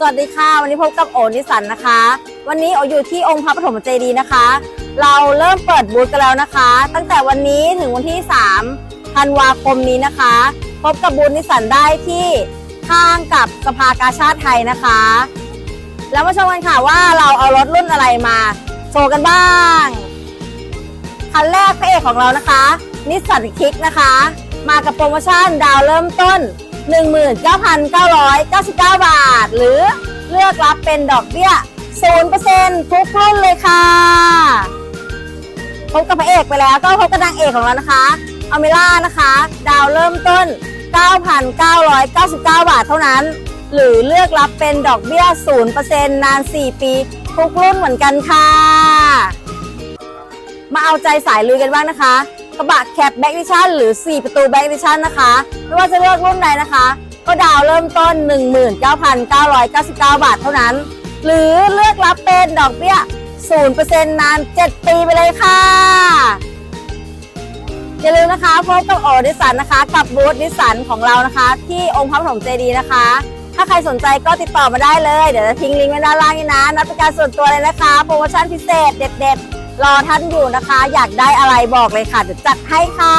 สวัสดีค่ะวันนี้พบกับโอนิสันนะคะ วันนี้โออยู่ที่องค์พระปฐมเจดีย์นะคะ เราเริ่มเปิดบูธกันแล้วนะคะ ตั้งแต่วันนี้ถึงวันที่3ธันวาคมนี้นะคะ พบกับบูธนิสันได้ที่ข้างกับสภากาชาติไทยนะคะ แล้วมาชมกันค่ะว่าเราเอารถรุ่นอะไรมาโชว์กันบ้างคันแรกพระเอกของเรานะคะนิสสันคิกนะคะ มากับโปรโมชั่นดาวเริ่มต้น 19,999 บาท หรือเลือกรับเป็นดอกเบี้ย 0%ทุกรุ่นเลยค่ะ พบกับพระเอกไปแล้วก็พบกับนางเอกของเรานะคะอเมล่านะคะ ดาวเริ่มต้น 9,999 บาทเท่านั้น หรือเลือกรับเป็นดอกเบี้ย 0%นาน 4 ปีทุกรุ่นเหมือนกันค่ะ มาเอาใจสายลุยกันบ้างนะคะ กระบะแคปแบ็กดิชั่นหรือ 4 ประตูแบ็กดิชั่นนะคะ ไม่ว่าจะเลือกรุ่นใดนะคะ ก็ดาวเริ่มต้น 19,999 บาทเท่านั้น หรือเลือกรับเป็นดอกเบี้ย 0%นาน 7 ปีไปเลยค่ะ อย่าลืมนะคะพบกับโอดิสันนะคะ กับบูธดิสันของเรานะคะ ที่องค์พระปฐมเจดีย์นะคะ ถ้าใครสนใจก็ติดต่อมาได้เลย เดี๋ยวจะทิ้งลิงก์ไว้ด้านล่างนี้นะนัดเป็นการส่วนตัวเลยนะคะ โปรโมชั่นพิเศษเด็ดๆ รอท่านอยู่นะคะ อยากได้อะไรบอกเลยค่ะเดี๋ยวจัดให้ค่ะ